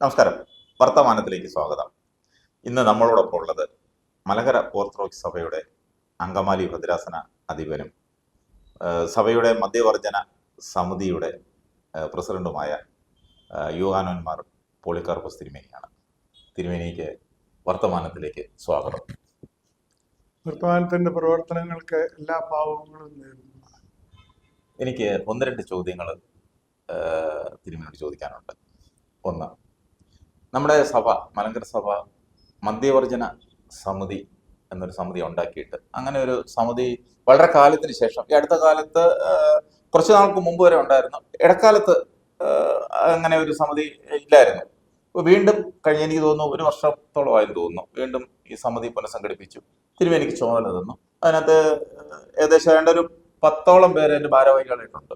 നമസ്കാരം. വർത്തമാനത്തിലേക്ക് സ്വാഗതം. ഇന്ന് നമ്മളോടൊപ്പം ഉള്ളത് മലകര ഓർത്തഡോക്സ് സഭയുടെ അങ്കമാലി ഭദ്രാസന അധിപനും സഭയുടെ മധ്യവർജന സമിതിയുടെ പ്രസിഡന്റുമായ യുവാനോന്മാർ പോളിക്കാർപ്പസ് തിരുമേനിയാണ്. തിരുമേനിക്ക് വർത്തമാനത്തിലേക്ക് സ്വാഗതം. വർത്തമാനത്തിന്റെ പ്രവർത്തനങ്ങൾക്ക് എല്ലാ പാവങ്ങളും എനിക്ക് ഒന്ന് രണ്ട് ചോദ്യങ്ങൾ തിരുമേനോട് ചോദിക്കാനുണ്ട്. ഒന്ന് നമ്മുടെ സഭ മലങ്കര സഭ മദ്യവർജന സമിതി എന്നൊരു സമിതി ഉണ്ടാക്കിയിട്ട് അങ്ങനെ ഒരു സമിതി വളരെ കാലത്തിന് ശേഷം ഈ അടുത്ത കാലത്ത് കുറച്ച് നാൾക്ക് മുമ്പ് വരെ ഉണ്ടായിരുന്നു. ഇടക്കാലത്ത് അങ്ങനെ ഒരു സമിതി ഇല്ലായിരുന്നു. വീണ്ടും കഴിഞ്ഞ എനിക്ക് തോന്നുന്നു ഒരു വർഷത്തോളമായെന്ന് തോന്നുന്നു. വീണ്ടും ഈ സമിതി പുനഃസംഘടിപ്പിച്ചു. തിരുവേനിക്ക് ചുമതല തന്നു. അതിനകത്ത് ഏകദേശം വേണ്ട ഒരു പത്തോളം പേര് എന്റെ ഭാരവാഹികളായിട്ടുണ്ട്.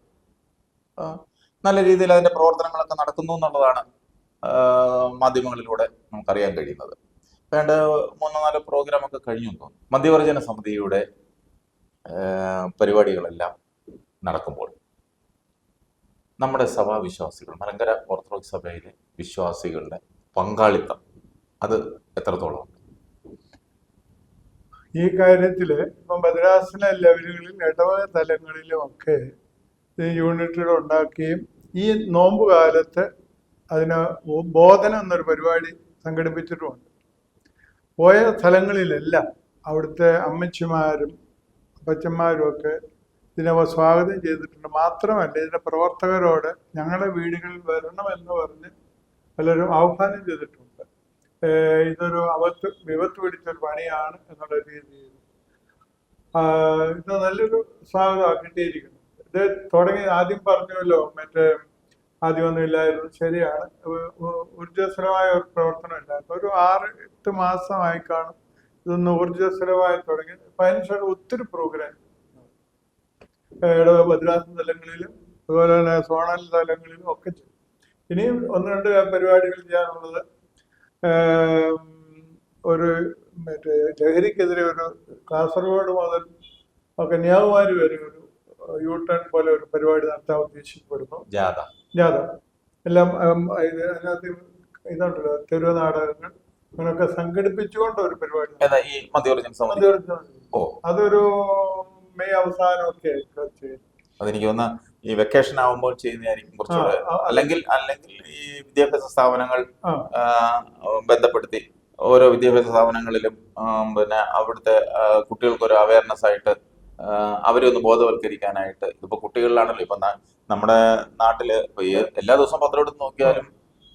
നല്ല രീതിയിൽ അതിന്റെ പ്രവർത്തനങ്ങളൊക്കെ നടക്കുന്നു എന്നുള്ളതാണ് മാധ്യമങ്ങളിലൂടെ നമുക്കറിയാൻ കഴിയുന്നത്. വേണ്ട മൂന്നോ നാലോ പ്രോഗ്രാം ഒക്കെ കഴിഞ്ഞു തോന്നുന്നു മധ്യവർജന സമിതിയുടെ പരിപാടികളെല്ലാം നടക്കുമ്പോൾ നമ്മുടെ സഭാ വിശ്വാസികൾ മലങ്കര ഓർത്തഡോക്സ് സഭയിലെ വിശ്വാസികളുടെ പങ്കാളിത്തം അത് എത്രത്തോളം ഈ കാര്യത്തിൽ ഇപ്പം ഭദ്രാസന ലെവലുകളിൽ ഇടവക തലങ്ങളിലും ഒക്കെ യൂണിറ്റുകൾ ഉണ്ടാക്കുകയും ഈ നോമ്പ് കാലത്ത് അതിന് ബോധനം എന്നൊരു പരിപാടി സംഘടിപ്പിച്ചിട്ടുമുണ്ട്. പോയ സ്ഥലങ്ങളിലെല്ലാം അവിടുത്തെ അമ്മച്ചിമാരും അപ്പച്ചന്മാരും ഒക്കെ ഇതിനെ സ്വാഗതം ചെയ്തിട്ടുണ്ട്. മാത്രമല്ല ഇതിന്റെ പ്രവർത്തകരോട് ഞങ്ങളുടെ വീടുകളിൽ വരണമെന്ന് പറഞ്ഞ് പലരും ആഹ്വാനം ചെയ്തിട്ടുണ്ട്. ഇതൊരു അവത്ത് വിപത്ത് പിടിച്ചൊരു പണിയാണ് എന്നുള്ള രീതിയിൽ. ഇത് നല്ലൊരു സ്വാഗതമാണ് കിട്ടിയിരിക്കുന്നത് ഇത് തുടങ്ങി ആദ്യം പറഞ്ഞല്ലോ മറ്റേ ആദ്യമൊന്നും ഇല്ലായിരുന്നു ശരിയാണ് ഊർജസ്വലമായ ഒരു പ്രവർത്തനം ഇല്ലായിരുന്നു. ഒരു ആറ് എട്ട് മാസമായി കാണും. ഇതൊന്ന് ഊർജസ്വലമായി തുടങ്ങി. അതിനുശേഷം ഒത്തിരി പ്രോഗ്രാം ഭദ്രാസന തലങ്ങളിലും അതുപോലെ തന്നെ സോണൽ തലങ്ങളിലും ഒക്കെ ചെയ്യും. ഇനിയും ഒന്ന് രണ്ട് പരിപാടികൾ ചെയ്യാനുള്ളത് ഒരു മറ്റേ ലഹരിക്കെതിരെ ഒരു കാസർഗോഡ് മുതൽ കന്യാകുമാരി വരെ ഒരു യു ടേൺ പോലെ ഒരു പരിപാടി നടത്താൻ ഉദ്ദേശിക്കപ്പെടുന്നു. ജാഥ. ജാഥ. എല്ലാം ഇത് അതിനകത്ത് ഇതുണ്ടല്ലോ തെരുവ് നാടകങ്ങൾ. അങ്ങനെയൊക്കെ സംഘടിപ്പിച്ചുകൊണ്ട് ഒരു പരിപാടി. അതൊരു മെയ് അവസാനമൊക്കെ അതെനിക്ക് തോന്നുന്ന ഈ വെക്കേഷൻ ആവുമ്പോൾ ചെയ്യുന്നതായിരിക്കും കുറച്ചുകൂടെ. അല്ലെങ്കിൽ അല്ലെങ്കിൽ ഈ വിദ്യാഭ്യാസ സ്ഥാപനങ്ങൾ ബന്ധപ്പെടുത്തി ഓരോ വിദ്യാഭ്യാസ സ്ഥാപനങ്ങളിലും പിന്നെ അവിടുത്തെ കുട്ടികൾക്ക് ഒരു അവയർനെസ് ആയിട്ട് അവരെ ഒന്ന് ബോധവൽക്കരിക്കാനായിട്ട്. ഇതിപ്പോ കുട്ടികളിലാണല്ലോ ഇപ്പൊ നമ്മുടെ നാട്ടിൽ ഇപ്പൊ എല്ലാ ദിവസവും പത്രം എടുത്ത് നോക്കിയാലും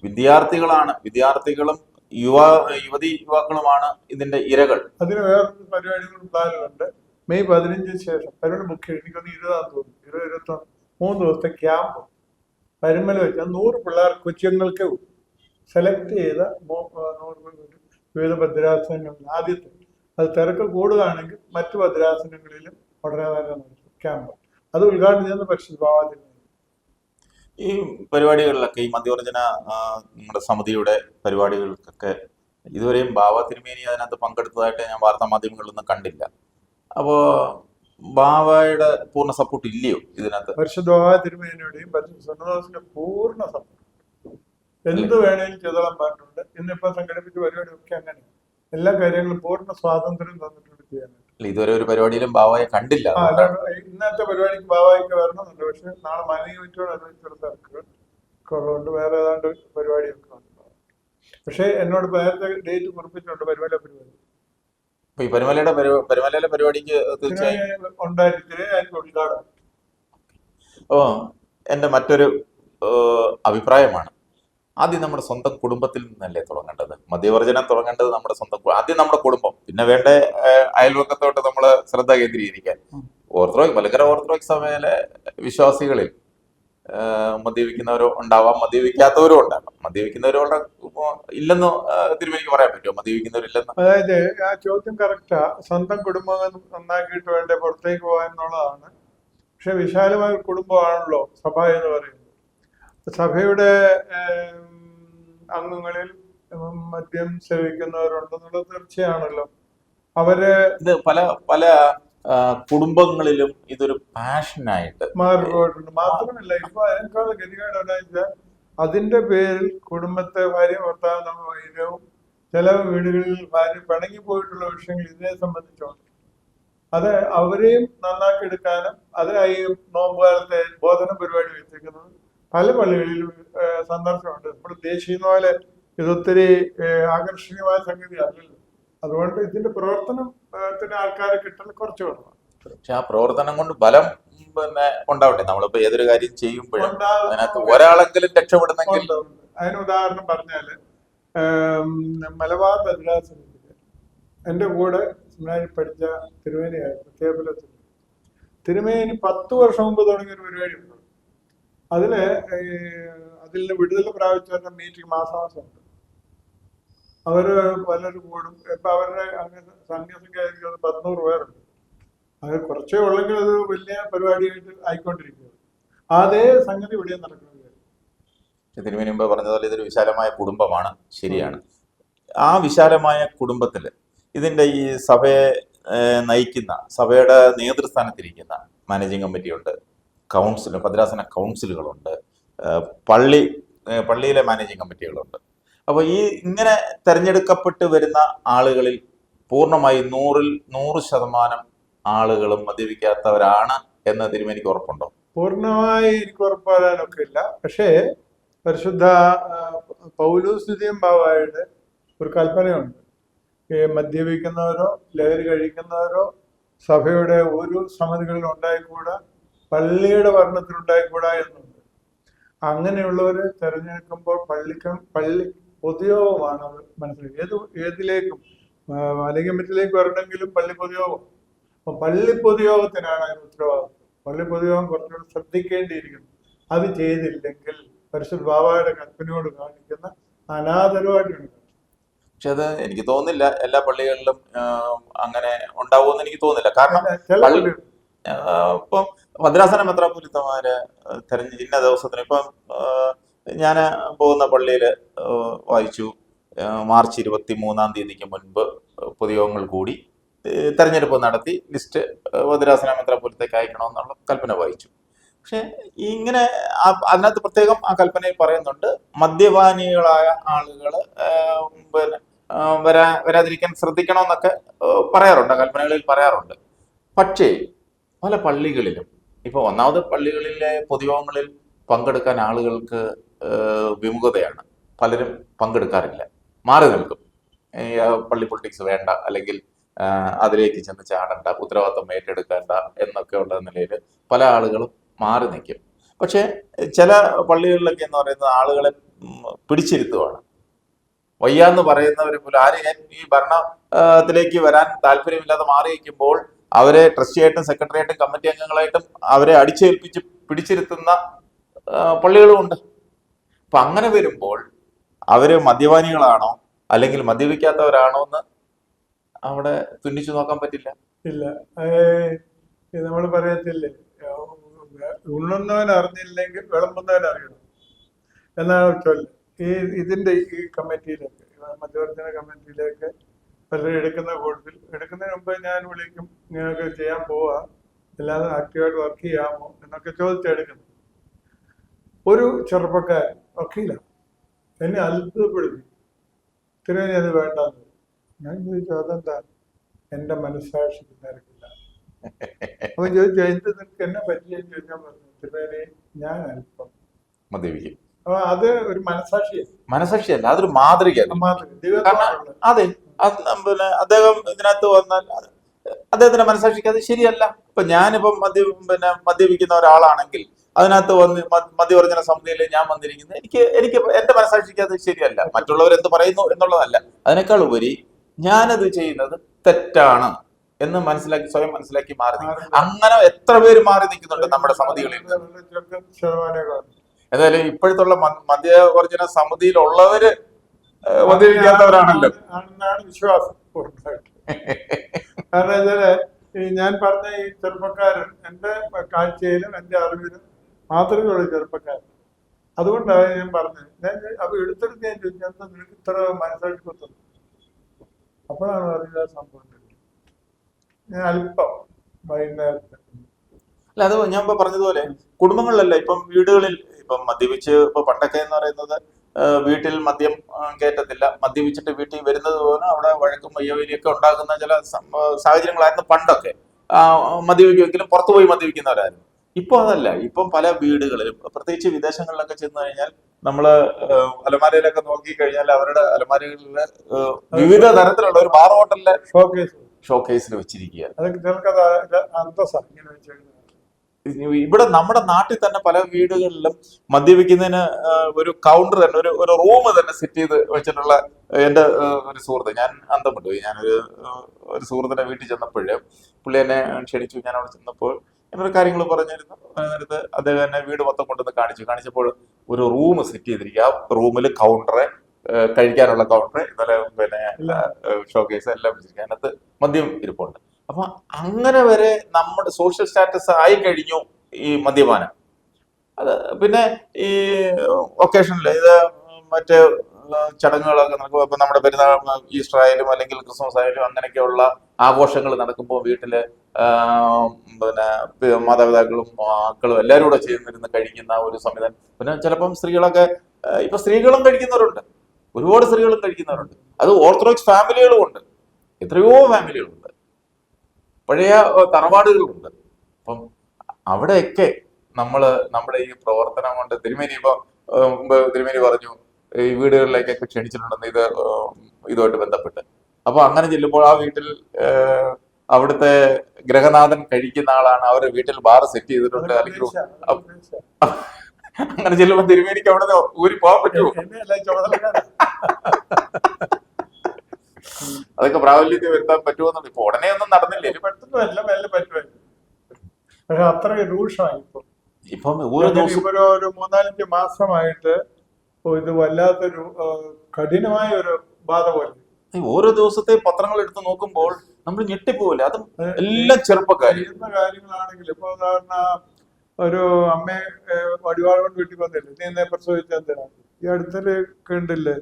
വിദ്യാർത്ഥികളാണ് വിദ്യാർത്ഥികളും യുവ യുവതി യുവാക്കളുമാണ് ഇതിന്റെ ഇരകൾ. അതിന് വേറൊരു പരിപാടികൾ ഉണ്ടായതുകൊണ്ട് മെയ് പതിനഞ്ചിന് ശേഷം പരിപാടി മുഖ്യ എനിക്കൊന്ന് ഇരുപതാം തോന്നുന്നു ഇരുപത് ഇരുപത്തൊന്ന് മൂന്ന് ദിവസത്തെ ക്യാമ്പ്. പരുമല വെച്ച നൂറ് പിള്ളേർ കൊച്ചുങ്ങൾക്ക് സെലക്ട് ചെയ്ത വിവിധ ഭദ്രാസനങ്ങളിൽ ആദ്യത്തെ. അത് തിരക്ക് കൂടുകയാണെങ്കിൽ മറ്റു ഭദ്രാസനങ്ങളിലും ക്യാമ്പ് അത് ഉദ്ഘാടനം ചെയ്യുന്ന ഈ പരിപാടികളിലൊക്കെ ഈ മധ്യവർജന നമ്മുടെ സമിതിയുടെ പരിപാടികൾക്കൊക്കെ ഇതുവരെയും ബാബ തിരുമേനി അതിനകത്ത് പങ്കെടുത്തതായിട്ട് ഞാൻ വാർത്താ മാധ്യമങ്ങളിലൊന്നും കണ്ടില്ല. അപ്പോ ബാബയുടെ പൂർണ സപ്പോർട്ട് ഇല്ലയോ ഇതിനകത്ത്? പരിശുദ്ധ തിരുമേനിയുടെയും പരിശുദ്ധ പൂർണ സപ്പോർട്ട് എന്ത് വേണേലും ചെയ്തോളാൻ പറഞ്ഞിട്ടുണ്ട്. ഇന്നിപ്പോ സംഘടിപ്പിച്ച പരിപാടിയൊക്കെ അങ്ങനെ എല്ലാ കാര്യങ്ങളും പൂർണ സ്വാതന്ത്ര്യം തന്നിട്ടുണ്ട് ചെയ്യാനായിട്ട്. ഇതുവരെ ഒരു പരിപാടിയിലും ബാബയെ കണ്ടില്ല. ഇന്നത്തെ പരിപാടിക്ക് ഭാവായിക്ക് വരണമെന്നുണ്ട് പക്ഷെ നാളെ മലയൂറ്റോട് അനുബന്ധിച്ചുള്ള തിരക്കുകൾ. ഉള്ളതുകൊണ്ട് വേറെ ഏതാണ്ട് പരിപാടിയൊക്കെ ഉണ്ട്. പക്ഷേ എന്നോട് നേരത്തെ ഡേറ്റ് കുറിപ്പിച്ചിട്ടുണ്ട് പരിപാടി. പരിപാടി ഈ പരിമലയുടെ പരിമലയിലെ പരിപാടിക്ക് തീർച്ചയായും ഉണ്ടായിരിക്കും ഓ എന്റെ മറ്റൊരു അഭിപ്രായമാണ്. ആദ്യം നമ്മുടെ സ്വന്തം കുടുംബത്തിൽ നിന്നല്ലേ തുടങ്ങേണ്ടത്? മദ്യവർജനം തുടങ്ങേണ്ടത് നമ്മുടെ സ്വന്തം ആദ്യം നമ്മുടെ കുടുംബം. പിന്നെ വേണ്ട അയൽവക്കത്തോട്ട് നമ്മൾ ശ്രദ്ധ കേന്ദ്രീകരിക്കാൻ. ഓർത്തഡോക്സ് മലങ്കര ഓർത്തഡോക്സ് സഭയിലെ വിശ്വാസികളിൽ മദ്യപിക്കുന്നവരോ ഉണ്ടാവാം മദ്യപിക്കാത്തവരും ഉണ്ടാകാം. മദ്യപിക്കുന്നവരോട് ഇല്ലെന്ന് ഏഹ്, തിരുമേനിക്ക് പറയാൻ പറ്റുമോ? മദ്യപിക്കുന്നവരില്ലെന്ന്? അതായത് ആ ചോദ്യം കറക്റ്റാ സ്വന്തം കുടുംബം നന്നാക്കിയിട്ട് വേണ്ടേ പുറത്തേക്ക് പോകാൻ എന്നുള്ളതാണ്. പക്ഷെ വിശാലമായ കുടുംബമാണല്ലോ സഭ എന്ന് പറയുന്നത്. സഭയുടെ അംഗങ്ങളിൽ മദ്യം സേവിക്കുന്നവരുണ്ടെന്നുള്ള തീർച്ചയാണല്ലോ. അവർ ഇത് പല പല കുടുംബങ്ങളിലും ഇതൊരു പാഷനായിട്ട് മാറിപ്പോയിട്ടുണ്ട് മാത്രമല്ല ഇപ്പൊ അതിനേക്കാൾ ഗതികേട് എന്താ അതിന്റെ പേരിൽ കുടുംബത്തെ ഭാര്യ ഭർത്താവ് നമ്മൾ വൈരവും ചില വീടുകളിൽ ഭാര്യ പിണങ്ങി പോയിട്ടുള്ള വിഷയങ്ങൾ ഇതിനെ സംബന്ധിച്ചുണ്ട് അത് അവരെയും നന്നാക്കി എടുക്കാനും അതിനായി നോമ്പുകാലത്തെ ബോധന പരിപാടി വെച്ചേക്കുന്നത് പല പള്ളികളിലും സന്ദർശനമുണ്ട്. നമ്മൾ ഉദ്ദേശിക്കുന്ന പോലെ ഇതൊത്തിരി ആകർഷണീയമായ സംഗതി അല്ലല്ലോ അതുകൊണ്ട് ഇതിന്റെ പ്രവർത്തനത്തിന് ആൾക്കാരെ കിട്ടൽ കുറച്ച് കുറവാണ് പക്ഷെ ആ പ്രവർത്തനം കൊണ്ട് ബലം പിന്നെ ഉണ്ടാവട്ടെ. നമ്മളിപ്പോ ഏതൊരു കാര്യം ചെയ്യുമ്പോഴും അതിനകത്ത് ഒരാളെങ്കിലും രക്ഷപ്പെടുന്നെങ്കിൽ ഉണ്ട്, ഉണ്ട്. അതിന് ഉദാഹരണം പറഞ്ഞാൽ മലബാർ ബദ്രാ സമിതിക്ക് എന്റെ കൂടെ സെമിനാരി പഠിച്ച തിരുമേനിയായിരുന്നു തേപ്പലത്തിൽ തിരുമേനി പത്ത് വർഷം മുമ്പ് തുടങ്ങിയ ഒരു പരിപാടിയുണ്ട് അതിൽ ഏഹ്, അതിൽ നിന്ന് വിടുതൽ പ്രാപിച്ചവരുടെ മീറ്റിംഗ് മാസാമാസം ഉണ്ട് അവർ പലരും കൂടും. ഇപ്പൊ അവരുടെ അങ്ങനെ സംഖ്യസംഖ്യ എനിക്ക് പതിനൂറ് പേരുണ്ട്. അത് കുറച്ചേ ഉള്ളെങ്കിൽ അത് വലിയ പരിപാടിയായിട്ട് ആയിക്കൊണ്ടിരിക്കുന്നത് അതേ സംഗതി ഇവിടെ നടക്കുന്നത് ഇതിനു തിരുമേനി മുമ്പ് പറഞ്ഞതുപോലെ ഇതൊരു വിശാലമായ കുടുംബമാണ്. ശരിയാണ്. ആ വിശാലമായ കുടുംബത്തിൽ ഇതിന്റെ ഈ സഭയെ നയിക്കുന്ന സഭയുടെ നേതൃസ്ഥാനത്തിരിക്കുന്ന മാനേജിംഗ് കമ്മിറ്റിയുണ്ട്. കൗൺസിൽ ഭദ്രാസന കൗൺസിലുകളുണ്ട്. പള്ളി പള്ളിയിലെ മാനേജിങ് കമ്മിറ്റികളുണ്ട്. അപ്പോൾ ഈ ഇങ്ങനെ തിരഞ്ഞെടുക്കപ്പെട്ട് വരുന്ന ആളുകളിൽ പൂർണമായി നൂറിൽ നൂറ് ശതമാനം ആളുകളും മദ്യപിക്കാത്തവരാണ് എന്നതിലും തിരുമേനിക്ക് ഉറപ്പുണ്ടോ? പൂർണമായി എനിക്ക് ഉറപ്പാകാനൊക്കെ ഇല്ല. പക്ഷേ പരിശുദ്ധ പൗലോസ്തുതിയം ബാവായുടെ ഒരു കൽപ്പനയുണ്ട്. ഈ മദ്യപിക്കുന്നവരോ ലഹരി കഴിക്കുന്നവരോ സഭയുടെ ഒരു സമിതികളിൽ ഉണ്ടായിക്കൂടാ പള്ളിയുടെ ഭരണത്തിൽ ഉണ്ടായിക്കൂടാ എന്നുണ്ട് അങ്ങനെയുള്ളവരെ തെരഞ്ഞെടുക്കുമ്പോൾ പള്ളിക്ക പള്ളി പൊതുയോഗമാണ് അവർ മനസ്സിലാക്കി. ഏത് ഏതിലേക്കും അല്ലെങ്കിൽ മറ്റിലേക്ക് വരണമെങ്കിലും പള്ളി പൊതുയോഗം. അപ്പൊ പള്ളി പൊതുയോഗത്തിനാണ് അതിന് ഉത്തരവാദിത്വം. പള്ളി പൊതുയോഗം കുറച്ചുകൂടി ശ്രദ്ധിക്കേണ്ടിയിരിക്കുന്നു. അത് ചെയ്തില്ലെങ്കിൽ പരിശുദ്ധ ബാബായുടെ കൽപ്പനയോട് കാണിക്കുന്ന അനാദരവായിട്ടുണ്ട് പക്ഷെ അത് എനിക്ക് തോന്നുന്നില്ല. എല്ലാ പള്ളികളിലും അങ്ങനെ ഉണ്ടാവുമെന്ന് എനിക്ക് തോന്നുന്നില്ല. കാരണം ഇപ്പം ഭദ്രാസന മെത്രാപൊലിത്തമാര് തെരഞ്ഞ ഇന്ന ദിവസത്തിന് ഇപ്പം ഞാൻ പോകുന്ന പള്ളിയിൽ വായിച്ചു. മാർച്ച് ഇരുപത്തി മൂന്നാം തീയതിക്ക് മുൻപ് പൊതുയോഗങ്ങൾ കൂടി തെരഞ്ഞെടുപ്പ് നടത്തി ലിസ്റ്റ് ഭദ്രാസന മെത്രാപൊലിത്തേക്ക് അയക്കണമെന്നുള്ള കൽപ്പന വായിച്ചു. പക്ഷെ ഇങ്ങനെ അതിനകത്ത് പ്രത്യേകം ആ കൽപ്പനയിൽ പറയുന്നുണ്ട് മദ്യപാനികളായ ആളുകൾ പിന്നെ വരാ വരാതിരിക്കാൻ ശ്രദ്ധിക്കണമെന്നൊക്കെ പറയാറുണ്ട് കൽപ്പനകളിൽ പറയാറുണ്ട്. പക്ഷേ പല പള്ളികളിലും. ഇപ്പൊ ഒന്നാമത് പള്ളികളിലെ പൊതുയോഗങ്ങളിൽ പങ്കെടുക്കാൻ ആളുകൾക്ക് വിമുഖതയാണ്. പലരും പങ്കെടുക്കാറില്ല. മാറി നിൽക്കും. പള്ളി പൊളിറ്റിക്സ് വേണ്ട അല്ലെങ്കിൽ അതിലേക്ക് ചെന്ന് ചാടണ്ട ഉത്തരവാദിത്വം ഏറ്റെടുക്കേണ്ട എന്നൊക്കെ ഉള്ള നിലയിൽ പല ആളുകളും മാറി നിൽക്കും. പക്ഷേ ചില പള്ളികളിലൊക്കെ എന്ന് പറയുന്നത് ആളുകളെ പിടിച്ചിരുത്തുവാണ്. വയ്യാന്ന് പറയുന്നവരെ പോലും ആരും ഈ ഭരണത്തിലേക്ക് വരാൻ താല്പര്യമില്ലാതെ മാറി നിൽക്കുമ്പോൾ അവരെ ട്രസ്റ്റിയായിട്ടും സെക്രട്ടറിയായിട്ടും കമ്മിറ്റി അംഗങ്ങളായിട്ടും അവരെ അടിച്ചേൽപ്പിച്ച് പിടിച്ചിരുത്തുന്ന പള്ളികളുമുണ്ട്. അപ്പൊ അങ്ങനെ വരുമ്പോൾ അവർ മദ്യപാനികളാണോ അല്ലെങ്കിൽ മദ്യപിക്കാത്തവരാണോ എന്ന് അവിടെ തുന്നിച്ചു നോക്കാൻ പറ്റില്ല? ഇല്ല. നമ്മൾ പറയത്തില്ലേ? ഉണ്ണുന്നവൻ അറിഞ്ഞില്ലെങ്കിൽ വിളമ്പുന്നവൻ അറിയണം. എന്നാണ് ചൊല്ല്. ഈ ഇതിന്റെ ഈ കമ്മിറ്റിയിലൊക്കെ മധ്യവർത്തന കമ്മിറ്റിയിലേക്ക് പലരും എടുക്കുന്ന കൂട്ടത്തിൽ എടുക്കുന്നതിന് മുമ്പ് ഞാൻ വിളിക്കും നിങ്ങൾക്ക് ചെയ്യാൻ പോവാ അല്ലാതെ ആക്റ്റീവായിട്ട് വർക്ക് ചെയ്യാമോ എന്നൊക്കെ ചോദിച്ചെടുക്കുന്നു. ഒരു ചെറുപ്പക്കാരൻ വക്കീല. എന്നെ അത്ഭുതപ്പെടുത്തി. തിരുവനി അത് വേണ്ടെന്ന്. ഞാൻ ചോദിച്ചു അതെന്താ? എന്റെ മനസ്സാക്ഷിക്ക് നിരക്കില്ല അപ്പൊ ചോദിച്ചു എന്ത് നിനക്ക് എന്നെ പറ്റിയെന്ന് ചോദിച്ചാൽ പറഞ്ഞു തിരുവേനി ഞാൻ അല്പം. മദ്യപിക്കും. അപ്പൊ അത് ഒരു മനസാക്ഷിയല്ല മനസാക്ഷിയല്ല അതൊരു മാതൃക. അതെ പിന്നെ അദ്ദേഹം ഇതിനകത്ത് വന്നാൽ അദ്ദേഹത്തിന്റെ മനസാക്ഷിക്ക് അത് ശരിയല്ല ഇപ്പൊ ഞാനിപ്പം മദ്യ പിന്നെ മദ്യപിക്കുന്ന ഒരാളാണെങ്കിൽ അതിനകത്ത് വന്ന് മദ്യവർജന സമിതിയിൽ ഞാൻ വന്നിരിക്കുന്നത് എനിക്ക് എനിക്ക് എന്റെ മനസാക്ഷിക്ക് അത് ശരിയല്ല മറ്റുള്ളവർ എന്ത് പറയുന്നു എന്നുള്ളതല്ല അതിനേക്കാൾ ഉപരി ഞാനത് ചെയ്യുന്നത് തെറ്റാണ് എന്ന് മനസ്സിലാക്കി സ്വയം മനസ്സിലാക്കി മാറി അങ്ങനെ എത്ര പേര് മാറി നിൽക്കുന്നുണ്ട് നമ്മുടെ സമിതികളിൽ. എന്തായാലും ഇപ്പോഴത്തുള്ള മദ്യവർജന സമിതിയിലുള്ളവര് ഏഹ്, മദ്യപിക്കാത്തവരാണല്ലോ ആണെന്നാണ് വിശ്വാസം കാരണം വെച്ചാൽ ഞാൻ പറഞ്ഞ ഈ ചെറുപ്പക്കാരൻ എന്റെ കാഴ്ചയിലും എന്റെ അറിവിലും മാതൃകയുള്ള ചെറുപ്പക്കാരൻ. അതുകൊണ്ടാണ് ഞാൻ പറഞ്ഞത്. ഞാൻ അപ്പൊ എടുത്തെടുത്ത് ഞാൻ ചോദിച്ചു എന്താ നിനക്ക് ഇത്ര മനസ്സിലാക്കി കൊത്തുന്നു അപ്പോഴാണ് അറിയുക സംഭവം ഞാൻ അല്പം വൈകുന്നേരത്തെ. അല്ല അത് ഞാൻ ഇപ്പൊ പറഞ്ഞതുപോലെ കുടുംബങ്ങളിലല്ല ഇപ്പം വീടുകളിൽ ഇപ്പം മദ്യപിച്ച് ഇപ്പൊ പണ്ടൊക്കെ എന്ന് പറയുന്നത് വീട്ടിൽ മദ്യം കയറ്റത്തില്ല. മദ്യപിച്ചിട്ട് വീട്ടിൽ വരുന്നത് പോലും അവിടെ വഴക്കും വയ്യവരിയൊക്കെ ഉണ്ടാകുന്ന ചില സാഹചര്യങ്ങളായിരുന്നു പണ്ടൊക്കെ. മദ്യപിക്കുമെങ്കിലും പുറത്തു പോയി മദ്യപിക്കുന്നവരായിരുന്നു. ഇപ്പൊ അതല്ല. ഇപ്പം പല വീടുകളിലും പ്രത്യേകിച്ച് വിദേശങ്ങളിലൊക്കെ ചെന്ന് കഴിഞ്ഞാൽ നമ്മൾ ആ, അലമാരയിലൊക്കെ നോക്കി കഴിഞ്ഞാൽ അവരുടെ അലമാരകളിൽ വിവിധ തരത്തിലുള്ള ഒരു ബാർ ഹോട്ടലിലെ ഷോക്കേസ്. ഷോക്കേസിൽ വെച്ചിരിക്കുക ഇവിടെ നമ്മുടെ നാട്ടിൽ തന്നെ പല വീടുകളിലും മദ്യപിക്കുന്നതിന് ഒരു കൗണ്ടർ തന്നെ ഒരു ഒരു റൂം തന്നെ സെറ്റ് ചെയ്ത് വെച്ചിട്ടുള്ള എന്റെ ഒരു സുഹൃത്ത്. ഞാൻ അന്തം പോയി ഞാനൊരു ഒരു സുഹൃത്തിന്റെ വീട്ടിൽ ചെന്നപ്പോഴേ പുള്ളി എന്നെ ക്ഷണിച്ചു. ഞാൻ അവിടെ ചെന്നപ്പോൾ എന്നൊരു കാര്യങ്ങൾ പറഞ്ഞിരുന്നു. നേരത്തെ നേരത്ത് അദ്ദേഹം എന്നെ വീട് മൊത്തം കൊണ്ടുവന്ന് കാണിച്ചു. കാണിച്ചപ്പോൾ ഒരു റൂം സെറ്റ് ചെയ്തിരിക്കുക. ആ റൂമിൽ കൗണ്ടറെ കഴിക്കാനുള്ള കൗണ്ടർ ഇന്നലെ പിന്നെ ഷോക്കേസ് എല്ലാം വെച്ചിരിക്കുക. അതിനകത്ത് മദ്യം ഇരിപ്പുണ്ട്. അപ്പൊ അങ്ങനെ വരെ നമ്മുടെ സോഷ്യൽ സ്റ്റാറ്റസ് ആയി കഴിഞ്ഞു ഈ മദ്യപാനം. അത് പിന്നെ ഈ ഒക്കേഷനിൽ ഇത് മറ്റ് ചടങ്ങുകളൊക്കെ നടക്കുമ്പോൾ ഇപ്പൊ നമ്മുടെ പെരുന്നാൾ ഈസ്റ്റർ ആയാലും അല്ലെങ്കിൽ ക്രിസ്മസ് ആയാലും അങ്ങനെയൊക്കെയുള്ള ആഘോഷങ്ങൾ നടക്കുമ്പോൾ വീട്ടിൽ പിന്നെ മാതാപിതാക്കളും മക്കളും എല്ലാവരും കൂടെ ചേർന്നിരുന്ന് കഴിക്കുന്ന ഒരു സംവിധാനം. പിന്നെ ചിലപ്പം സ്ത്രീകളൊക്കെ ഇപ്പൊ സ്ത്രീകളും കഴിക്കുന്നവരുണ്ട്. ഒരുപാട് സ്ത്രീകളും കഴിക്കുന്നവരുണ്ട്. അത് ഓർത്തഡോക്സ് ഫാമിലികളും ഉണ്ട്. എത്രയോ ഫാമിലികളുണ്ട് പഴയ തറവാടുകളുണ്ട്. അപ്പം അവിടെയൊക്കെ നമ്മൾ നമ്മുടെ ഈ പ്രവർത്തനം കൊണ്ട് തിരുമേനി ഇപ്പൊ മുമ്പ് തിരുമേനി പറഞ്ഞു ഈ വീടുകളിലേക്കൊക്കെ ക്ഷണിച്ചിട്ടുണ്ടെന്ന് ഇത് ഇതുമായിട്ട് ബന്ധപ്പെട്ട്. അപ്പൊ അങ്ങനെ ചെല്ലുമ്പോൾ ആ വീട്ടിൽ അവിടുത്തെ ഗ്രഹനാഥൻ കഴിക്കുന്ന ആളാണ് അവരുടെ വീട്ടിൽ ബാർ സെറ്റ് ചെയ്തിട്ടുണ്ട് അല്ലെങ്കിൽ അങ്ങനെ ചെല്ലുമ്പോൾ തിരുമേനിക്ക് അവിടെ ഊരി പോകാൻ പറ്റുമോ അതൊക്കെ പ്രാബല്യത്തിൽ വരുത്താൻ പറ്റുമോ ഇപ്പൊ ഉടനെ ഒന്നും നടന്നില്ല. പെട്ടെന്ന് എല്ലാം മെല്ലെ പറ്റുമായിരുന്നു പക്ഷെ അത്രയും രൂക്ഷമായി ഇപ്പൊ. ഇപ്പം ഓരോ ദിവസം ഒരു ഒരു മൂന്നാലഞ്ച് മാസമായിട്ട് ഇത് വല്ലാത്തൊരു കഠിനമായ ഒരു ബാധ പോലെ. ഓരോ ദിവസത്തെ പത്രങ്ങൾ എടുത്ത് നോക്കുമ്പോൾ നമ്മൾ ഞെട്ടിപ്പോവില്ല. അതും എല്ലാം ചെറുപ്പക്കാർ ചെയ്യുന്ന കാര്യങ്ങളാണെങ്കിൽ ഇപ്പൊ ഉദാഹരണ ഒരു അമ്മയെ കൊണ്ട് വീട്ടിൽ വന്നില്ലേ നീ എന്നെ പ്രസവിച്ച എന്തിനാണ് ഈ അടുത്തൊരു കണ്ടില്ലേ?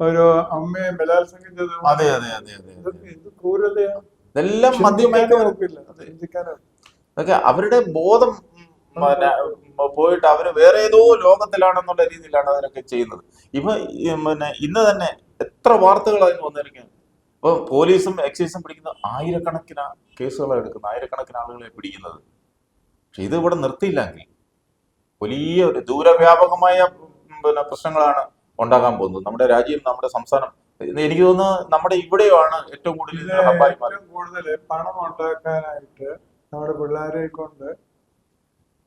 ഒരു അമ്മയെ ബലാത്സംഗം ചെയ്ത് അതെ അതെ അതെ അതെ ക്രൂരതയാണ് ഇതെല്ലാം മദ്യമയക്ക അവരുടെ ബോധം പോയിട്ട് അവർ വേറെ ഏതോ ലോകത്തിലാണെന്നുള്ള രീതിയിലാണ് അതിനൊക്കെ ചെയ്യുന്നത്. ഇവ പിന്നെ ഇന്ന് തന്നെ എത്ര വാർത്തകൾ അതിന് വന്നിരിക്കുന്നത് ഇപ്പൊ പോലീസും എക്സൈസും പിടിക്കുന്ന ആയിരക്കണക്കിന് കേസുകളാണ് എടുക്കുന്നത്. ആയിരക്കണക്കിന് ആളുകളെ പിടിക്കുന്നത്. പക്ഷെ ഇത് ഇവിടെ നിർത്തിയില്ലെങ്കിൽ വലിയ ഒരു ദൂരവ്യാപകമായ പിന്നെ പ്രശ്നങ്ങളാണ് ഉണ്ടാകാൻ പോകുന്നത്. നമ്മുടെ രാജ്യം നമ്മുടെ സംസ്ഥാനം. എനിക്ക് തോന്നുന്നു നമ്മുടെ ഇവിടെയാണ് ഏറ്റവും കൂടുതൽ ഏറ്റവും കൂടുതൽ പണം ഉണ്ടാക്കാനായിട്ട് നമ്മുടെ പിള്ളേരെ കൊണ്ട്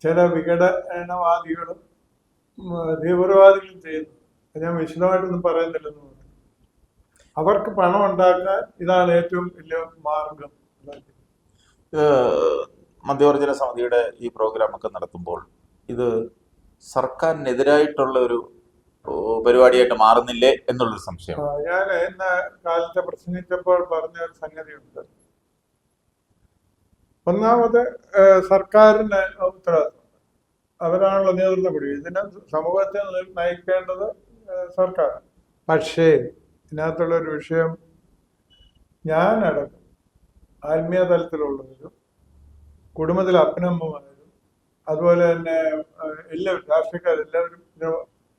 ചില വിഘടനവാദികളും തീവ്രവാദികളും ചെയ്യുന്നു. ഞാൻ വിശദമായിട്ടൊന്നും പറയുന്നില്ലെന്ന് പറഞ്ഞു അവർക്ക് പണം ഉണ്ടാക്കാൻ ഇതാണ് ഏറ്റവും വലിയ മാർഗം. മധ്യവർജന സമിതിയുടെ ഈ പ്രോഗ്രാം ഒക്കെ നടത്തുമ്പോൾ ഇത് സർക്കാരിനെതിരായിട്ടുള്ള ഒരു പരിപാടിയായിട്ട് മാറുന്നില്ലേ എന്നുള്ളൊരു സംശയം. ഞാൻ ഇന്ന് കാലത്തെ പ്രസംഗിച്ചപ്പോൾ പറഞ്ഞ ഒരു സംഗതിയുണ്ട്. ഒന്നാമത് സർക്കാരിന് ഉത്തരവാദിത്വം. അവരാണല്ലോ നേതൃത്വം പിടിക്കുക ഇതിനെ സമൂഹത്തെ നയിക്കേണ്ടത് സർക്കാർ പക്ഷേ ഇതിനകത്തുള്ള ഒരു വിഷയം ഞാനടക്കം ആത്മീയ തലത്തിലുള്ളവരും കുടുംബത്തിലെ അപ്പനമ്മമാരും അതുപോലെ തന്നെ എല്ലാവരും രാഷ്ട്രീയക്കാരെല്ലാവരും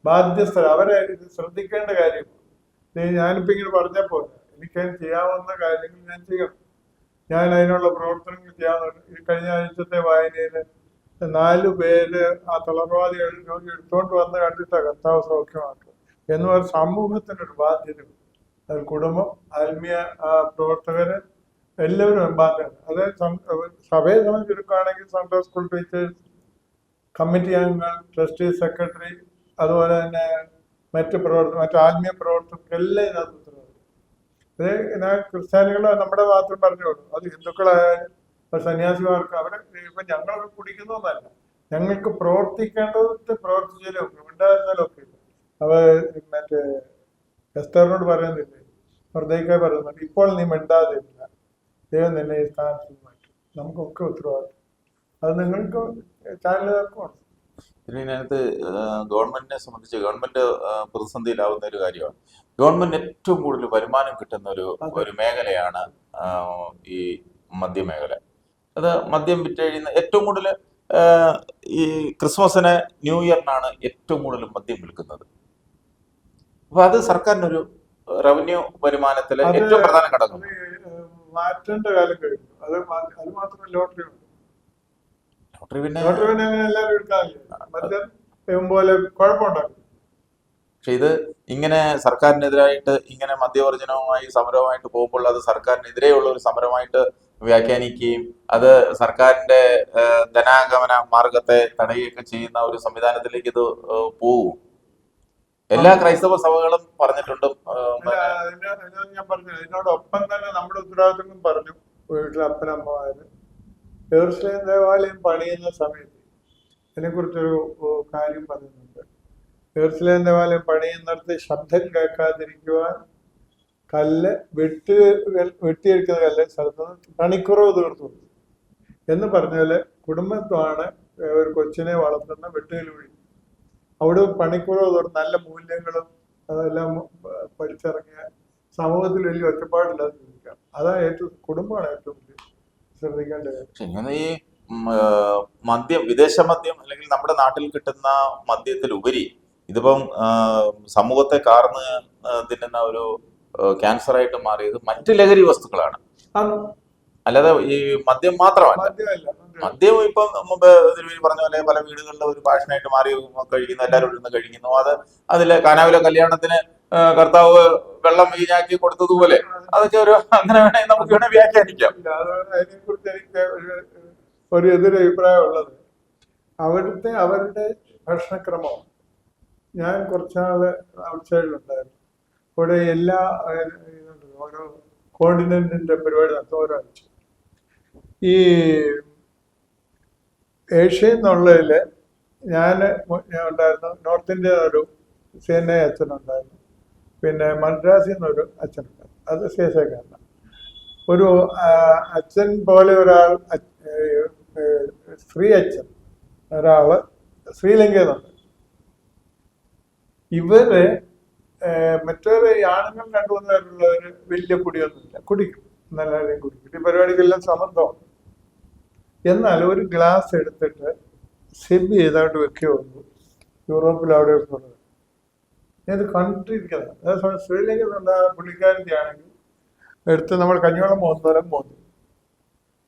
ബാധ്യസ്ഥർ അവരെ ഇത് ശ്രദ്ധിക്കേണ്ട കാര്യം. ഞാനിപ്പോ ഇങ്ങനെ പറഞ്ഞപ്പോൾ എനിക്ക് ചെയ്യാവുന്ന കാര്യങ്ങൾ ഞാൻ ചെയ്യണം. ഞാൻ അതിനുള്ള പ്രവർത്തനങ്ങൾ ചെയ്യാവുന്ന കഴിഞ്ഞ ആഴ്ചത്തെ വായനയിൽ നാലു പേര് ആ തളർവാദി രോഗി എടുത്തുകൊണ്ട് വന്ന് കണ്ടിട്ട് കർത്താവ് സൗഖ്യമാക്കുക എന്ന് പറഞ്ഞ സമൂഹത്തിനൊരു ബാധ്യതയുണ്ട്. അത് കുടുംബം ആത്മീയ പ്രവർത്തകര് എല്ലാവരും ബാധ്യത അത് സം- സഭയെ സംബന്ധിച്ചെടുക്കുകയാണെങ്കിൽ സൺഡേ സ്കൂൾ ടീച്ചേഴ്സ് കമ്മിറ്റി അംഗങ്ങൾ ട്രസ്റ്റി സെക്രട്ടറി അതുപോലെ തന്നെ മറ്റ് പ്രവർത്തനം മറ്റ് ആത്മീയ പ്രവർത്തനങ്ങളെല്ലാം ഇതിനകത്ത് ഉത്തരവാദിത്വം. ഞാൻ ക്രിസ്ത്യാനികൾ നമ്മുടെ മാത്രം പറഞ്ഞോളൂ അത് ഹിന്ദുക്കളായാലും അത് സന്യാസിമാർക്ക് അവരെ ഇപ്പൊ ഞങ്ങളൊക്കെ കുടിക്കുന്നൊന്നല്ല ഞങ്ങൾക്ക് പ്രവർത്തിക്കേണ്ടത് പ്രവർത്തിച്ചാലും ഒക്കെ ഉണ്ടായിരുന്നാലും ഒക്കെ ഇല്ല അവ മറ്റേ എസ്തറിനോട് പറയുന്നില്ലേ? ഹൃദയക്കായി പറയുന്നുണ്ട്. ഇപ്പോൾ നീ മിണ്ടാതില്ല ദൈവം നിന്നെ ഈ സ്ഥാനത്ത് മാറ്റും. നമുക്കൊക്കെ ഉത്തരവാദിത്വം. അത് നിങ്ങൾക്ക് ചാനലുകാർക്കും ഉണ്ട്. പിന്നെ ഇതിനകത്ത് ഗവൺമെന്റിനെ സംബന്ധിച്ച് ഗവൺമെന്റ് പ്രതിസന്ധിയിലാവുന്ന ഒരു കാര്യമാണ്. ഗവൺമെന്റ് ഏറ്റവും കൂടുതൽ വരുമാനം കിട്ടുന്ന ഒരു ഒരു മേഖലയാണ് ഈ മദ്യമേഖല അത് മദ്യം വിറ്റഴിയുന്ന ഏറ്റവും കൂടുതൽ ഈ ക്രിസ്മസിന് ന്യൂ ഇയറിനാണ് ഏറ്റവും കൂടുതൽ മദ്യം വിൽക്കുന്നത്. അപ്പൊ അത് സർക്കാരിനൊരു റവന്യൂ വരുമാനത്തിലെ ഏറ്റവും പ്രധാന ഘടകം മാറ്റേണ്ട കാലം കഴിഞ്ഞു. അത് അത് മാത്രമല്ല ലോട്ടറി ലോട്ടറി പിന്നെ ലോട്ടറി പിന്നെ അങ്ങനെ എല്ലാവരും എടുക്കാറില്ല മദ്യം ഇവൻ പോലെ കുഴപ്പമുണ്ടാക്കും പക്ഷെ ഇത് ഇങ്ങനെ സർക്കാരിനെതിരായിട്ട് ഇങ്ങനെ മദ്യവർജനവുമായി സമരവുമായിട്ട് പോകുമ്പോൾ അത് സർക്കാരിനെതിരെയുള്ള ഒരു സമരമായിട്ട് വ്യാഖ്യാനിക്കുകയും അത് സർക്കാരിന്റെ ധനാഗമന മാർഗത്തെ തടയുകയൊക്കെ ചെയ്യുന്ന ഒരു സംവിധാനത്തിലേക്ക് ഇത് പോകും. എല്ലാ ക്രൈസ്തവ സഭകളും പറഞ്ഞിട്ടുണ്ട് ഞാൻ പറഞ്ഞു അതിനോടൊപ്പം തന്നെ നമ്മുടെ ഉത്തരവാദിത്വം പറഞ്ഞു. വീട്ടിലെ അപ്പനമ്മമാര്. ജെറുസലേം ദേവാലയം പണിയുന്ന സമയത്ത് ഇതിനെക്കുറിച്ചൊരു കാര്യം പറയുന്നുണ്ട്. ജെറുസലേം ദേവാലയം പണിയുന്നിടത്ത് ശബ്ദം കേൾക്കാതിരിക്കുവാൻ കല്ല് വെട്ടി വെട്ടിയെടുക്കുന്ന കല്ല് സ്ഥലത്ത് നിന്ന് പണിക്കുറവ് തീർത്തു. എന്ന് പറഞ്ഞാൽ കുടുംബത്വമാണ് ഒരു കൊച്ചിനെ വളർത്തുന്ന വെട്ടുകൽ വഴി. അവിടെ പണിക്കുറവ് തീർത്ത് നല്ല മൂല്യങ്ങളും അതെല്ലാം പഠിച്ചിറങ്ങിയ സമൂഹത്തിൽ വലിയ ഒറ്റപ്പാടില്ലാതെ ജീവിക്കാം. അതാണ് ഏറ്റവും കുടുംബമാണ് ഏറ്റവും വലിയ ശ്രദ്ധിക്കേണ്ട കാര്യം പക്ഷെ ഇങ്ങനെ ഈ മദ്യം വിദേശ മദ്യം അല്ലെങ്കിൽ നമ്മുടെ നാട്ടിൽ കിട്ടുന്ന മദ്യത്തിലുപരി ഇതിപ്പം സമൂഹത്തെ കാർന്ന് തിന്നുന്ന ഒരു ക്യാൻസർ ആയിട്ട് മാറിയത് മറ്റു ലഹരി വസ്തുക്കളാണ്. അല്ലാതെ ഈ മദ്യം മാത്രമല്ല. മദ്യം. ഇപ്പം മുമ്പ് പറഞ്ഞ പോലെ പല വീടുകളിലും ഒരു പാഷനായിട്ട് മാറി കഴിക്കുന്നു എല്ലാവരും കഴിക്കുന്നു. അത് അതിലെ കാനാവിലെ കല്യാണത്തിന് കർത്താവ് വെള്ളം വീഞ്ഞാക്കി കൊടുത്തതുപോലെ. അതൊക്കെ ഒരു അങ്ങനെ വേണമെങ്കിൽ നമുക്ക് ഇവിടെ വ്യാഖ്യാനിക്കാം. അതിനെക്കുറിച്ച് എനിക്ക് ഒരു എതിരഭിപ്രായം ഉള്ളത് അവിടുത്തെ അവരുടെ ഭക്ഷണക്രമം. ഞാൻ കുറച്ചാൾ ഔട്ട്സൈഡിലുണ്ടായിരുന്നു. ഇവിടെ എല്ലാ ഓരോ കോണ്ടിനെന്റിന്റെ പരിപാടി നടത്തും ഓരോ ആഴ്ച. ഈ ഏഷ്യ എന്നുള്ളതിൽ ഞാൻ ഉണ്ടായിരുന്നു നോർത്ത് ഇന്ത്യ ഒരു സി എൻ ഐ അച്ഛനുണ്ടായിരുന്നു പിന്നെ മദ്രാസിൽ നിന്നൊരു അച്ഛനുണ്ട്. അത് ശേഷക്കാരനാണ് ഒരു അച്ഛൻ പോലെ ഒരാൾ സ്ത്രീ അച്ഛൻ ഒരാൾ ശ്രീലങ്കയിൽ ഇവർ മറ്റൊരു ആണുങ്ങൾ രണ്ടു മൂന്ന് വലിയ കുടിയൊന്നുമില്ല. കുടിക്കും. നല്ലവരെയും കുടിക്കും. ഈ പരിപാടിക്കെല്ലാം സമ്മർദ്ദമാണ് എന്നാൽ ഒരു ഗ്ലാസ് എടുത്തിട്ട് സെബ് ചെയ്തായിട്ട് വെക്കുകയുള്ളൂ യൂറോപ്പിൽ അവിടെ ഇത് കണ്ടിരിക്കുന്നത് അതേസമയം ശ്രീലങ്കയിൽ എന്താ പുള്ളിക്കാരത്തി ആണെങ്കിൽ എടുത്ത് നമ്മൾ കഞ്ഞിവെള്ളം മൂന്നോരം പോകുന്നു.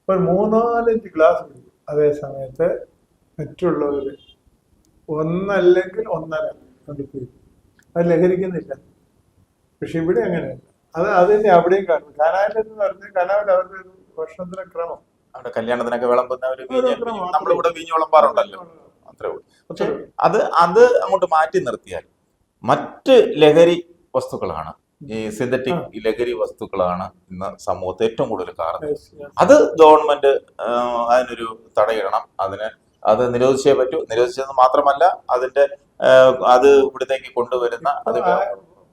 ഒരു മൂന്നാലഞ്ച് ഗ്ലാസ് കുടിക്കും. അതേ സമയത്ത് മറ്റുള്ളവർ ഒന്നല്ലെങ്കിൽ ഒന്നര കണ്ടിട്ട് അത് ലഹരിക്കുന്നില്ല. പക്ഷെ ഇവിടെ അങ്ങനെയല്ല. അത് അതിന്റെ അവിടെയും കാണുന്നു കനാലെന്ന് പറഞ്ഞാൽ കനാലിൽ അവരുടെ ഒരു ഭക്ഷണത്തിന്റെ ക്രമം. അവിടെ കല്യാണത്തിനൊക്കെ വിളമ്പുന്ന ഒരു നമ്മളിവിടെ വീഞ്ഞ് വിളമ്പാറുണ്ടല്ലോ. അത്രേ ഉള്ളൂ. അത് അത് അങ്ങോട്ട് മാറ്റി നിർത്തിയാൽ മറ്റ് ലഹരി വസ്തുക്കളാണ്. ഈ സിന്തറ്റിക് ലഹരി വസ്തുക്കളാണ് ഇന്ന് സമൂഹത്തെ ഏറ്റവും കൂടുതൽ yes. അത് ഗവൺമെന്റ് അതിനൊരു തടയിടണം. അതിന് അത് നിരോധിച്ചേ പറ്റൂ. നിരോധിച്ചത് മാത്രമല്ല അതിന്റെ അത് ഇവിടത്തേക്ക് കൊണ്ടുവരുന്ന അത്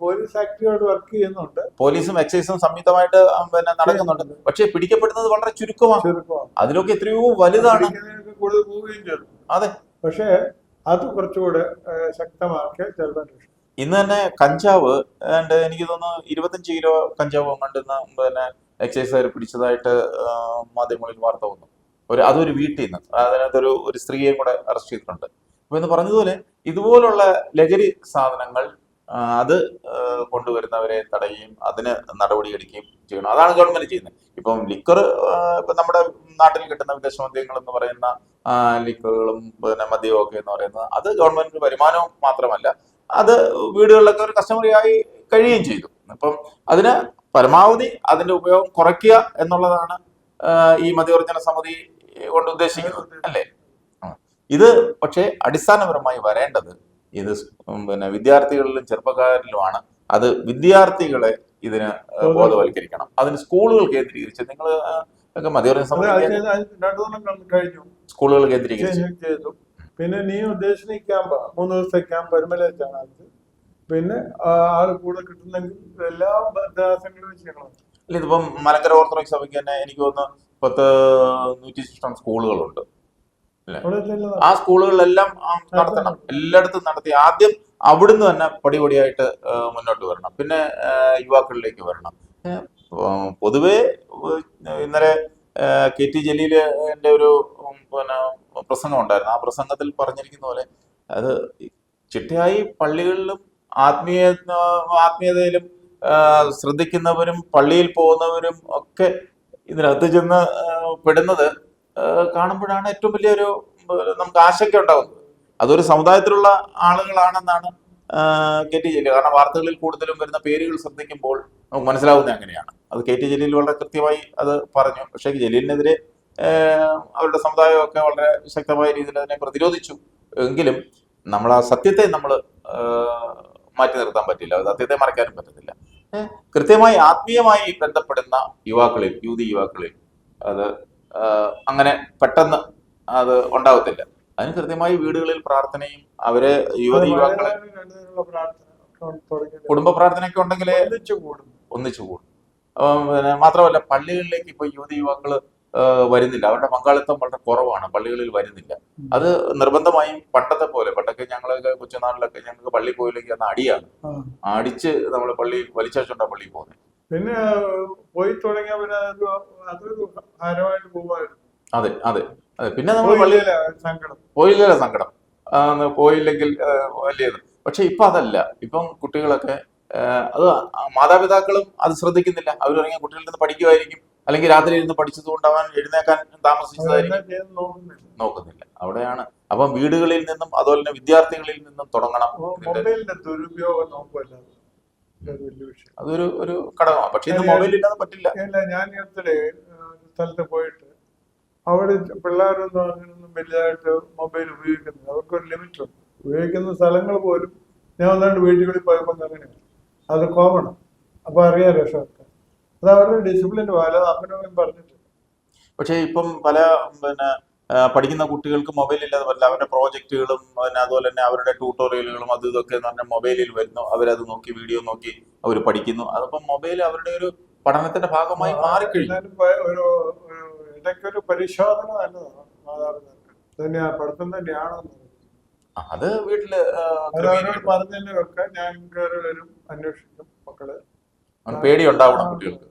പോലീസ് ആക്ടിവായിട്ട് വർക്ക് ചെയ്യുന്നുണ്ട്. പോലീസും എക്സൈസും സംയുക്തമായിട്ട് പിന്നെ നടക്കുന്നുണ്ട്. പക്ഷേ പിടിക്കപ്പെടുന്നത് വളരെ ചുരുക്കമാണ്. അതിലൊക്കെ എത്രയോ വലുതാണ്. കൂടുതൽ പോവുകയും ചെയ്തു. അതെ. പക്ഷേ അത് കുറച്ചുകൂടെ ശക്തമാക്കിയ ചിലപ്പോൾ ഇന്ന് തന്നെ കഞ്ചാവ് ഏതാണ്ട് എനിക്ക് തോന്നുന്നു ഇരുപത്തഞ്ച് കിലോ കഞ്ചാവ് കണ്ടെന്ന് പിന്നെ എക്സൈസുകാർ പിടിച്ചതായിട്ട് മാധ്യമങ്ങളിൽ വാർത്ത വന്നു. ഒരു അതൊരു വീട്ടിൽ നിന്ന് അതിനകത്തൊരു ഒരു സ്ത്രീയെയും കൂടെ അറസ്റ്റ് ചെയ്തിട്ടുണ്ട്. അപ്പൊ എന്ന് പറഞ്ഞതുപോലെ ഇതുപോലുള്ള ലഹരി സാധനങ്ങൾ അത് കൊണ്ടുവരുന്നവരെ തടയുകയും അതിന് നടപടിയെടുക്കുകയും ചെയ്യണം. അതാണ് ഗവൺമെന്റ് ചെയ്യുന്നത്. ഇപ്പം ലിക്കർ ഇപ്പം നമ്മുടെ നാട്ടിൽ കിട്ടുന്ന വിദേശ മദ്യങ്ങൾ എന്ന് പറയുന്ന ലിക്കറുകളും പിന്നെ മദ്യവും ഒക്കെ എന്ന് പറയുന്നത് അത് ഗവൺമെന്റിന് വരുമാനവും മാത്രമല്ല അത് വീടുകളിലൊക്കെ ഒരു കസ്റ്റമറിയായി കഴിയുകയും ചെയ്തു. അപ്പം അതിന് പരമാവധി അതിന്റെ ഉപയോഗം കുറയ്ക്കുക എന്നുള്ളതാണ് ഈ മദ്യവർജന സമിതി കൊണ്ട് ഉദ്ദേശിക്കുന്നത് അല്ലേ? ഇത് പക്ഷേ അടിസ്ഥാനപരമായി വരേണ്ടത് ഇത് പിന്നെ വിദ്യാർത്ഥികളിലും ചെറുപ്പക്കാരിലുമാണ്. അത് വിദ്യാർത്ഥികളെ ഇതിന് ബോധവൽക്കരിക്കണം. അതിന് സ്കൂളുകൾ കേന്ദ്രീകരിച്ച് നിങ്ങൾ മദ്യവർജന സമിതി സ്കൂളുകൾ കേന്ദ്രീകരിച്ച്. പിന്നെ നീ ഉദ്ദേശിക്കുന്ന ഈ ക്യാമ്പ് മൂന്ന് ദിവസത്തെ ക്യാമ്പ് പരുമല വെച്ചാണ് അത് പിന്നെ ആൾ കൂടെ കിട്ടുന്നെങ്കിൽ എല്ലാ ദാസങ്ങളും ചെയ്യണം അല്ല ഇതിപ്പം മലങ്കര ഓർത്തഡോക്സ് സഭയ്ക്ക് തന്നെ എനിക്ക് തോന്നുന്നു പത്ത് നൂറ്റി ശിഷ്ടം സ്കൂളുകളുണ്ട്. ആ സ്കൂളുകളിലെല്ലാം നടത്തണം. എല്ലായിടത്തും നടത്തി. ആദ്യം അവിടുന്ന് തന്നെ പടിപടിയായിട്ട് മുന്നോട്ട് വരണം. പിന്നെ യുവാക്കളിലേക്ക് വരണം. പൊതുവേ ഇന്നലെ കെ ടി ജലീലിന്റെ ഒരു പിന്നെ പ്രസംഗം ഉണ്ടായിരുന്നു. ആ പ്രസംഗത്തിൽ പറഞ്ഞിരിക്കുന്ന പോലെ അത് ചിട്ടയായി പള്ളികളിലും ആത്മീയ ആത്മീയതയിലും ശ്രദ്ധിക്കുന്നവരും പള്ളിയിൽ പോകുന്നവരും ഒക്കെ ഇതിനകത്ത് ചെന്ന് പെടുന്നത് കാണുമ്പോഴാണ് ഏറ്റവും വലിയൊരു നമുക്ക് ആശങ്ക ഉണ്ടാകുന്നത് അതൊരു സമുദായത്തിലുള്ള ആളുകളാണെന്നാണ് കെ ടി ജലീൽ. കാരണം വാർത്തകളിൽ കൂടുതലും വരുന്ന പേരുകൾ ശ്രദ്ധിക്കുമ്പോൾ നമുക്ക് മനസ്സിലാവുന്നത് അങ്ങനെയാണ്. അത് കെ ടി ജലീൽ വളരെ കൃത്യമായി അത് പറഞ്ഞു. പക്ഷേ ജലീലിനെതിരെ അവരുടെ സമുദായമൊക്കെ വളരെ ശക്തമായ രീതിയിൽ അതിനെ പ്രതിരോധിച്ചു. എങ്കിലും നമ്മൾ ആ സത്യത്തെ നമ്മൾ മാറ്റി നിർത്താൻ പറ്റില്ല. സത്യത്തെ മറയ്ക്കാനും പറ്റത്തില്ല. കൃത്യമായി ആത്മീയമായി ബന്ധപ്പെടുന്ന യുവാക്കളിൽ യൂതി യുവാക്കളിൽ അത് അങ്ങനെ പെട്ടെന്ന് അത് ഉണ്ടാവത്തില്ല. അതിന് കൃത്യമായി വീടുകളിൽ പ്രാർത്ഥനയും അവരെ യുവതി യുവാക്കളെ കുടുംബ പ്രാർത്ഥനയൊക്കെ ഉണ്ടെങ്കിൽ ഒന്നിച്ചു കൂടും. ഒന്നിച്ചു കൂടും. അപ്പം പിന്നെ മാത്രമല്ല പള്ളികളിലേക്ക് ഇപ്പൊ യുവതി യുവാക്കൾ വരുന്നില്ല. അവരുടെ പങ്കാളിത്തം വളരെ കുറവാണ്. പള്ളികളിൽ വരുന്നില്ല. അത് നിർബന്ധമായും പണ്ടത്തെ പോലെ പണ്ടൊക്കെ ഞങ്ങളൊക്കെ കൊച്ചുനാളിലൊക്കെ ഞങ്ങൾക്ക് പള്ളി പോയില്ലെങ്കിൽ അന്ന് അടിയാണ്. അടിച്ച് നമ്മൾ പള്ളി വലിച്ചാച്ചോണ്ട പള്ളി പോകുന്നത് പിന്നെ പോയി തുടങ്ങിയ പിന്നെ അതൊരു ഭാരമായിട്ട് അതെ അതെ. അതെ പിന്നെ നമ്മൾ പള്ളിയിലെ സങ്കടം? പോയില്ലല്ലോ സങ്കടം? പോയില്ലെങ്കിൽ വലിയത് പക്ഷെ ഇപ്പൊ അതല്ല. ഇപ്പം കുട്ടികളൊക്കെ അത് മാതാപിതാക്കളും അത് ശ്രദ്ധിക്കുന്നില്ല. അവരിറങ്ങിയ കുട്ടികളിൽ നിന്ന് പഠിക്കുമായിരിക്കും അല്ലെങ്കിൽ രാത്രി ഇരുന്ന് പഠിച്ചതുകൊണ്ട് അവൻ എഴുന്നേക്കാൻ താമസിച്ചതായിരിക്കും. നോക്കുന്നില്ല. അവിടെയാണ്. അപ്പം വീടുകളിൽ നിന്നും അതുപോലെ തന്നെ വിദ്യാർത്ഥികളിൽ നിന്നും തുടങ്ങണം. മൊബൈലിന്റെ ദുരുപയോഗം നോക്കുമല്ല അതൊരു ഒരു ഘടകമാണ്. പക്ഷെ ഇന്ന് മൊബൈൽ ഇല്ലാതെ പറ്റില്ല. ഇല്ല ഞാൻ അടുത്തിടെ സ്ഥലത്ത് പോയിട്ട് അവിടെ പിള്ളേരൊന്നും അങ്ങനെയൊന്നും വലുതായിട്ട് മൊബൈൽ ഉപയോഗിക്കുന്നില്ല. അവർക്കൊരു ലിമിറ്റ് ഉണ്ട് ഉപയോഗിക്കുന്ന സ്ഥലങ്ങൾ പോലും ഞാൻ ഒന്നാണ്ട് വീടുകളിൽ പോയപ്പോൾ അങ്ങനെയാണ് അത് കോമൺ അപ്പൊ അറിയാം രക്ഷമൊക്കെ അത് അവരുടെ ഡിസിപ്ലിൻ പോലെ അത് പറഞ്ഞിട്ടില്ല പറഞ്ഞിട്ട് പക്ഷെ ഇപ്പം പല പിന്നെ പഠിക്കുന്ന കുട്ടികൾക്ക് മൊബൈൽ ഇല്ലാതെ പറ്റില്ല. അവരുടെ പ്രോജക്റ്റുകളും പിന്നെ അതുപോലെ തന്നെ അവരുടെ ട്യൂട്ടോറിയലുകളും അത് ഇതൊക്കെ എന്ന് പറഞ്ഞാൽ മൊബൈലിൽ വരുന്നു. അവരത് നോക്കി വീഡിയോ നോക്കി അവർ പഠിക്കുന്നു. അതിപ്പം മൊബൈൽ അവരുടെ ഒരു പഠനത്തിന്റെ ഭാഗമായി മാറിക്കഴിഞ്ഞു. ഒരു ഒരു ഇടയ്ക്കൊരു പരിശോധന നല്ലതാണ്. മാതാപിതാക്കൾ. തന്നെയാ പഠിത്തം തന്നെയാണോ അത് വീട്ടിൽ പറഞ്ഞതിന്റെ ഒക്കെ ഞാൻ വരും അന്വേഷിക്കും മക്കൾ. പേടി ഉണ്ടാവണം കുട്ടികൾക്ക്.